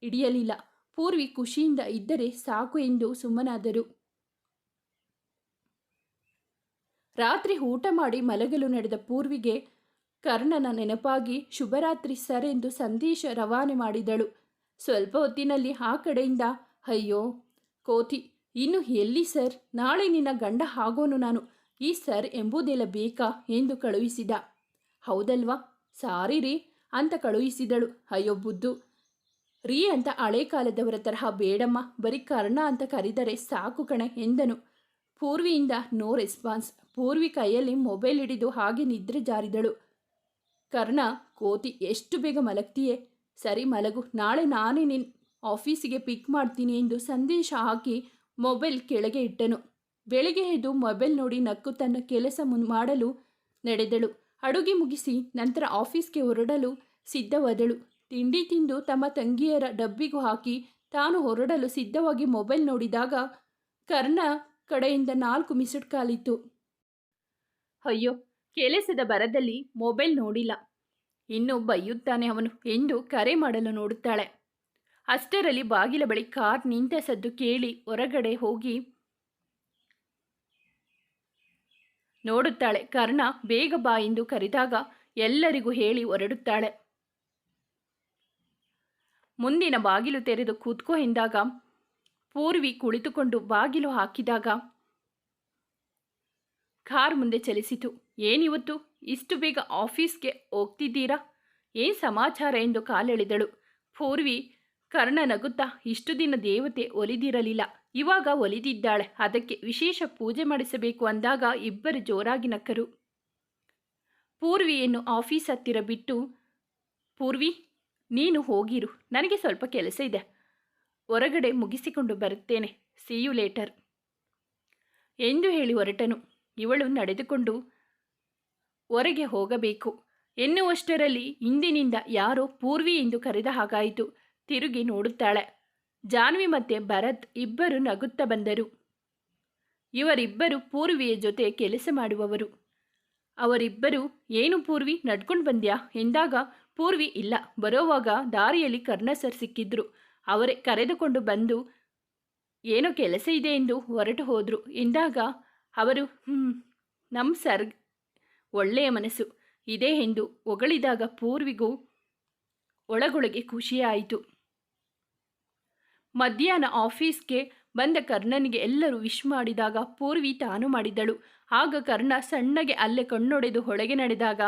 ಹಿಡಿಯಲಿಲ್ಲ. ಪೂರ್ವಿ ಖುಷಿಯಿಂದ ಇದ್ದರೆ ಸಾಕು ಎಂದು ಸುಮ್ಮನಾದರು. ರಾತ್ರಿ ಊಟ ಮಾಡಿ ಮಲಗಲು ನಡೆದ ಪೂರ್ವಿಗೆ ಕರ್ಣನ ನೆನಪಾಗಿ, ಶುಭರಾತ್ರಿ ಸರ್ ಎಂದು ಸಂದೇಶ ರವಾನೆ ಮಾಡಿದಳು. ಸ್ವಲ್ಪ ಹೊತ್ತಿನಲ್ಲಿ ಆ ಕಡೆಯಿಂದ, ಅಯ್ಯೋ, ಕೋತಿ, ಇನ್ನು ಎಲ್ಲಿ ಸರ್? ನಾಳೆ ನಿನ್ನ ಗಂಡ ಆಗೋನು ನಾನು. ಈ ಸರ್ ಎಂಬುದೆಲ್ಲ ಬೇಕಾ? ಎಂದು ಕಳುಹಿಸಿದ. ಹೌದಲ್ವಾ? ಸಾರಿ ರೀ, ಅಂತ ಕಳುಹಿಸಿದಳು. ಅಯ್ಯೋ, ಬುದ್ದು, ರೀ ಅಂತ ಹಳೆ ಕಾಲದವರ ತರಹ ಬೇಡಮ್ಮ, ಬರೀ ಕರ್ಣ ಅಂತ ಕರೆದರೆ ಸಾಕು ಕಣೆ, ಎಂದನು. ಪೂರ್ವಿಯಿಂದ ನೋ ರೆಸ್ಪಾನ್ಸ್. ಪೂರ್ವಿ ಕೈಯಲ್ಲಿ ಮೊಬೈಲ್ ಹಿಡಿದು ಹಾಗೆ ನಿದ್ರೆ ಜಾರಿದಳು. ಕರ್ಣ, ಕೋತಿ, ಎಷ್ಟು ಬೇಗ ಮಲಗ್ತೀಯೇ? ಸರಿ ಮಲಗು, ನಾಳೆ ನಾನೇ ನಿನ್ನ ಆಫೀಸಿಗೆ ಪಿಕ್ ಮಾಡ್ತೀನಿ ಎಂದು ಸಂದೇಶ ಹಾಕಿ ಮೊಬೈಲ್ ಕೆಳಗೆ ಇಟ್ಟನು. ಬೆಳಿಗ್ಗೆ ಎದ್ದು ಮೊಬೈಲ್ ನೋಡಿ ನಕ್ಕು ತನ್ನ ಕೆಲಸ ಮುನ್ ಮಾಡಲು ನಡೆದಳು. ಅಡುಗೆ ಮುಗಿಸಿ ನಂತರ ಆಫೀಸ್ಗೆ ಹೊರಡಲು ಸಿದ್ಧವಾದಳು. ತಿಂಡಿ ತಿಂದು ತಮ್ಮ ತಂಗಿಯರ ಡಬ್ಬಿಗೂ ಹಾಕಿ ತಾನು ಹೊರಡಲು ಸಿದ್ಧವಾಗಿ ಮೊಬೈಲ್ ನೋಡಿದಾಗ ಕರ್ಣ ಕಡೆಯಿಂದ ನಾಲ್ಕು ಮಿಸ್ಡ್ ಕಾಲಿತ್ತು ಅಯ್ಯೋ, ಕೆಲಸದ ಬರದಲ್ಲಿ ಮೊಬೈಲ್ ನೋಡಿಲ್ಲ. ಇನ್ನು ಬೈಯುತ್ತಾನೆ ಅವನು ಎಂದು ಕರೆ ಮಾಡಲು ನೋಡುತ್ತಾಳೆ. ಅಷ್ಟರಲ್ಲಿ ಬಾಗಿಲ ಬಳಿ ಕಾರ್ ನಿಂತ ಸದ್ದು ಕೇಳಿ ಹೊರಗಡೆ ಹೋಗಿ ನೋಡುತ್ತಾಳೆ. ಕರ್ಣ ಬೇಗ ಬಾ ಎಂದು ಕರೆದಾಗ ಎಲ್ಲರಿಗೂ ಹೇಳಿ ಹೊರಡುತ್ತಾಳೆ. ಮುಂದಿನ ಬಾಗಿಲು ತೆರೆದು ಕೂತ್ಕೋ ಎಂದಾಗ ಪೂರ್ವಿ ಕುಳಿತುಕೊಂಡು ಬಾಗಿಲು ಹಾಕಿದಾಗ ಕಾರ್ ಮುಂದೆ ಚಲಿಸಿತು. ಏನಿವತ್ತು? ಇಷ್ಟು ಬೇಗ ಆಫೀಸ್ಗೆ ಹೋಗ್ತಿದ್ದೀರಾ? ಏನ್ ಸಮಾಚಾರ ಎಂದು ಕಾಲೆಳೆದಳು. ಪೂರ್ವಿ, ಕರ್ಣ ನಗುತ್ತಾ, ಇಷ್ಟು ದಿನ ದೇವತೆ ಒಲಿದಿರಲಿಲ್ಲ. ಇವಾಗ ಒಲಿದಿದ್ದಾಳೆ. ಅದಕ್ಕೆ ವಿಶೇಷ ಪೂಜೆ ಮಾಡಿಸಬೇಕು ಅಂದಾಗ ಇಬ್ಬರು ಜೋರಾಗಿ ನಕ್ಕರು. ಪೂರ್ವಿಯನ್ನು ಆಫೀಸ್ ಹತ್ತಿರ ಬಿಟ್ಟು, ಪೂರ್ವಿ, ನೀನು ಹೋಗಿರು. ನನಗೆ ಸ್ವಲ್ಪ ಕೆಲಸ ಇದೆ. ಹೊರಗಡೆ ಮುಗಿಸಿಕೊಂಡು ಬರುತ್ತೇನೆ. ಸಿ ಯು ಲೇಟರ್ ಎಂದು ಹೇಳಿ ಹೊರಟನು. ಇವಳು ನಡೆದುಕೊಂಡು ಹೊರಗೆ ಹೋಗಬೇಕು. ಎನ್ನುವಷ್ಟರಲ್ಲಿ ಹಿಂದಿನಿಂದ ಯಾರೋ ಪೂರ್ವಿ ಎಂದು ಕರೆದ ಹಾಗಾಯಿತು. ತಿರುಗಿ ನೋಡುತ್ತಾಳೆ. ಜಾನ್ವಿ ಮತ್ತೆ ಭರತ್ ಇಬ್ಬರು ನಗುತ್ತಾ ಬಂದರು. ಇವರಿಬ್ಬರು ಪೂರ್ವಿಯ ಜೊತೆ ಕೆಲಸ ಮಾಡುವವರು. ಅವರಿಬ್ಬರು, ಏನು ಪೂರ್ವಿ, ನಡ್ಕೊಂಡು ಬಂದ್ಯಾ? ಎಂದಾಗ ಪೂರ್ವಿ, ಇಲ್ಲ, ಬರೋವಾಗ ದಾರಿಯಲ್ಲಿ ಕರ್ಣ ಸರ್ ಸಿಕ್ಕಿದ್ರು. ಅವರೇ ಕರೆದುಕೊಂಡು ಬಂದು ಏನೋ ಕೆಲಸ ಇದೆ ಎಂದು ಹೊರಟು ಹೋದರು. ಎಂದಾಗ ಅವರು ಹ್ಞೂ ನಮ್ಮ ಸರ್ ಒಳ್ಳೆಯ ಮನಸ್ಸು. ಇದೆ ಎಂದು ಹೊಗಳಿದಾಗ ಪೂರ್ವಿಗೂ ಒಳಗೊಳಗೆ ಖುಷಿಯಾಯಿತು. ಮಧ್ಯಾಹ್ನ ಆಫೀಸ್ಗೆ ಬಂದ ಕರ್ಣನಿಗೆ ಎಲ್ಲರೂ ವಿಶ್ ಮಾಡಿದಾಗ ಪೂರ್ವಿ ತಾನು ಮಾಡಿದಳು ಆಗ ಕರ್ಣ ಸಣ್ಣಗೆ ಅಲ್ಲೇ ಕಣ್ಣೊಡೆದು ಹೊಳಗೆ ನಡೆದಾಗ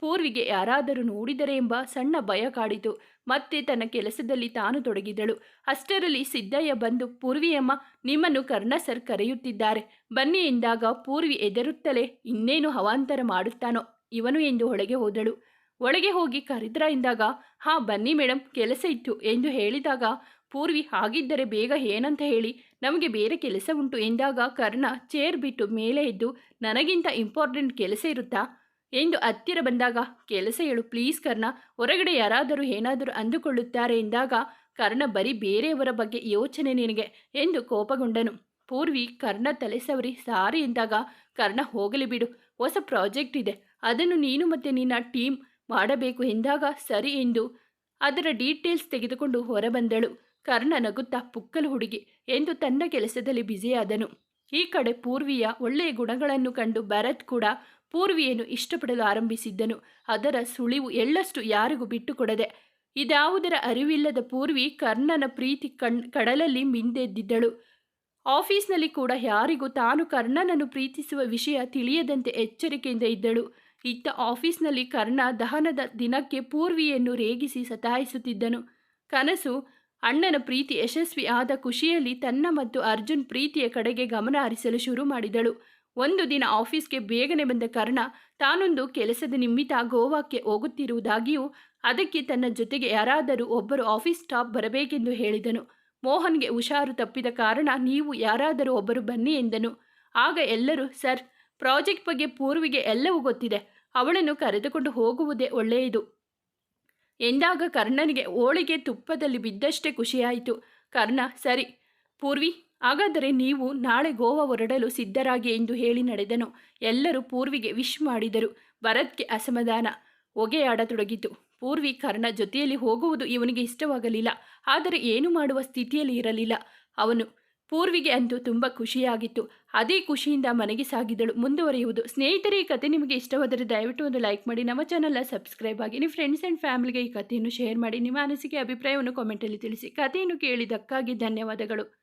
ಪೂರ್ವಿಗೆ ಯಾರಾದರೂ ನೋಡಿದರೆ ಎಂಬ ಸಣ್ಣ ಭಯ ಕಾಡಿತು. ಮತ್ತೆ ತನ್ನ ಕೆಲಸದಲ್ಲಿ ತಾನು ತೊಡಗಿದಳು. ಅಷ್ಟರಲ್ಲಿ ಸಿದ್ದಯ್ಯ ಬಂದು, ಪೂರ್ವಿಯಮ್ಮ, ನಿಮ್ಮನ್ನು ಕರ್ಣ ಸರ್ ಕರೆಯುತ್ತಿದ್ದಾರೆ. ಬನ್ನಿ ಎಂದಾಗ ಪೂರ್ವಿ ಎದರುತ್ತಲೇ ಇನ್ನೇನು ಹವಾಂತರ ಮಾಡುತ್ತಾನೋ ಇವನು ಎಂದು ಒಳಗೆ ಹೋದಳು. ಒಳಗೆ ಹೋಗಿ ಕರೆದ್ರ ಎಂದಾಗ, ಹಾ, ಬನ್ನಿ ಮೇಡಮ್ ಕೆಲಸ ಇತ್ತು ಎಂದು ಹೇಳಿದಾಗ, ಪೂರ್ವಿ, ಹಾಗಿದ್ದರೆ ಬೇಗ ಏನಂತ ಹೇಳಿ. ನಮಗೆ ಬೇರೆ ಕೆಲಸ ಉಂಟು ಎಂದಾಗ ಕರ್ಣ ಚೇರ್ ಬಿಟ್ಟು ಮೇಲೆ ಎದ್ದು, ನನಗಿಂತ ಇಂಪಾರ್ಟೆಂಟ್ ಕೆಲಸ ಇರುತ್ತಾ? ಎಂದು ಹತ್ತಿರ ಬಂದಾಗ, ಕೆಲಸ ಹೇಳು ಪ್ಲೀಸ್ ಕರ್ಣ. ಹೊರಗಡೆ ಯಾರಾದರೂ ಏನಾದರೂ ಅಂದುಕೊಳ್ಳುತ್ತಾರೆ ಎಂದಾಗ, ಕರ್ಣ ಬರೀ ಬೇರೆಯವರ ಬಗ್ಗೆ ಯೋಚನೆ ನಿನಗೆ ಎಂದು ಕೋಪಗೊಂಡನು. ಪೂರ್ವಿ ಕರ್ಣ ತಲೆ ಸವರಿ ಸಾರಿ ಎಂದಾಗ, ಕರ್ಣ, ಹೋಗಲಿ ಬಿಡು. ಹೊಸ ಪ್ರಾಜೆಕ್ಟ್ ಇದೆ. ಅದನ್ನು ನೀನು ಮತ್ತು ನಿನ್ನ ಟೀಮ್ ಮಾಡಬೇಕು ಎಂದಾಗ, ಸರಿ ಎಂದು ಅದರ ಡೀಟೇಲ್ಸ್ ತೆಗೆದುಕೊಂಡು ಹೊರಬಂದಳು. ಕರ್ಣ ನಗುತ್ತಾ ಪುಕ್ಕಲು ಹುಡುಗಿ ಎಂದು ತನ್ನ ಕೆಲಸದಲ್ಲಿ ಬ್ಯುಸಿಯಾದನು. ಈ ಕಡೆ ಪೂರ್ವಿಯ ಒಳ್ಳೆಯ ಗುಣಗಳನ್ನು ಕಂಡು ಭರತ್ ಕೂಡ ಪೂರ್ವಿಯನ್ನು ಇಷ್ಟಪಡಲು ಆರಂಭಿಸಿದ್ದನು. ಅದರ ಸುಳಿವು ಎಳ್ಳಷ್ಟು ಯಾರಿಗೂ ಬಿಟ್ಟುಕೊಡದೆ, ಇದಾವುದರ ಅರಿವಿಲ್ಲದ ಪೂರ್ವಿ ಕರ್ಣನ ಪ್ರೀತಿ ಕಣ್, ಕಡಲಲ್ಲಿ ಮಿಂದೆದ್ದಿದ್ದಳು. ಆಫೀಸ್ನಲ್ಲಿ ಕೂಡ ಯಾರಿಗೂ ತಾನು ಕರ್ಣನನ್ನು ಪ್ರೀತಿಸುವ ವಿಷಯ ತಿಳಿಯದಂತೆ ಎಚ್ಚರಿಕೆಯಿಂದ ಇದ್ದಳು. ಇತ್ತ ಆಫೀಸ್ನಲ್ಲಿ ಕರ್ಣ ದಹನದ ದಿನಕ್ಕೆ ಪೂರ್ವಿಯನ್ನು ರೇಗಿಸಿ ಸತಾಯಿಸುತ್ತಿದ್ದನು. ಕನಸು, ಅಣ್ಣನ ಪ್ರೀತಿ ಯಶಸ್ವಿ ಆದ ಖುಷಿಯಲ್ಲಿ ತನ್ನ ಮತ್ತು ಅರ್ಜುನ್ ಪ್ರೀತಿಯ ಕಡೆಗೆ ಗಮನ ಹರಿಸಲು ಶುರು ಮಾಡಿದಳು. ಒಂದು ದಿನ ಆಫೀಸ್ಗೆ ಬೇಗನೆ ಬಂದ ಕಾರಣ ತಾನೊಂದು ಕೆಲಸದ ನಿಮಿತ್ತ ಗೋವಾಕ್ಕೆ ಹೋಗುತ್ತಿರುವುದಾಗಿಯೂ ಅದಕ್ಕೆ ತನ್ನ ಜೊತೆಗೆ ಯಾರಾದರೂ ಒಬ್ಬರು ಆಫೀಸ್ ಸ್ಟಾಫ್ ಬರಬೇಕೆಂದು ಹೇಳಿದನು. ಮೋಹನ್ಗೆ ಹುಷಾರು ತಪ್ಪಿದ ಕಾರಣ ನೀವು ಯಾರಾದರೂ ಒಬ್ಬರು ಬನ್ನಿ ಎಂದನು. ಆಗ ಎಲ್ಲರೂ, ಸರ್, ಪ್ರಾಜೆಕ್ಟ್ ಬಗ್ಗೆ ಪೂರ್ವಿಗೆ ಎಲ್ಲವೂ ಗೊತ್ತಿದೆ. ಅವಳನ್ನು ಕರೆದುಕೊಂಡು ಹೋಗುವುದೇ ಒಳ್ಳೆಯದು. ಎಂದಾಗ ಕರ್ಣನಿಗೆ ಹೋಳಿಗೆ ತುಪ್ಪದಲ್ಲಿ ಬಿದ್ದಷ್ಟೇ ಖುಷಿಯಾಯಿತು. ಕರ್ಣ, ಸರಿ, ಪೂರ್ವಿ ಹಾಗಾದರೆ ನೀವು ನಾಳೆ ಗೋವಾ ಹೊರಡಲು ಸಿದ್ಧರಾಗಿ ಎಂದು ಹೇಳಿ ನಡೆದನು. ಎಲ್ಲರೂ ಪೂರ್ವಿಗೆ ವಿಶ್ ಮಾಡಿದರು. ಭರತ್ಗೆ ಅಸಮಾಧಾನ. ಹೊಗೆಯಾಡತೊಡಗಿತು. ಪೂರ್ವಿ ಕರ್ಣ ಜೊತೆಯಲ್ಲಿ ಹೋಗುವುದು ಇವನಿಗೆ ಇಷ್ಟವಾಗಲಿಲ್ಲ. ಆದರೆ ಏನು ಮಾಡುವ ಸ್ಥಿತಿಯಲ್ಲಿ ಇರಲಿಲ್ಲ. ಅವನು ಪೂರ್ವಿಗೆ ಅಂತೂ ತುಂಬ ಖುಷಿಯಾಗಿತ್ತು. ಅದೇ ಖುಷಿಯಿಂದ ಮನೆಗೆ ಸಾಗಿದಳು. ಮುಂದುವರಿಯುವುದು. ಸ್ನೇಹಿತರೆ, ಈ ಕತೆ ನಿಮಗೆ ಇಷ್ಟವಾದರೆ ದಯವಿಟ್ಟು ಒಂದು ಲೈಕ್ ಮಾಡಿ. ನಮ್ಮ ಚಾನಲ್ನ ಸಬ್ಸ್ಕ್ರೈಬ್ ಆಗಿ. ನಿಮ್ಮ ಫ್ರೆಂಡ್ಸ್ ಆ್ಯಂಡ್ ಫ್ಯಾಮಿಲಿಗೆ ಈ ಕಥೆಯನ್ನು ಶೇರ್ ಮಾಡಿ. ನಿಮ್ಮ ಅನಿಸಿಕೆ, ಅಭಿಪ್ರಾಯವನ್ನು ಕಾಮೆಂಟಲ್ಲಿ ತಿಳಿಸಿ. ಕಥೆಯನ್ನು ಕೇಳಿದ್ದಕ್ಕಾಗಿ ಧನ್ಯವಾದಗಳು.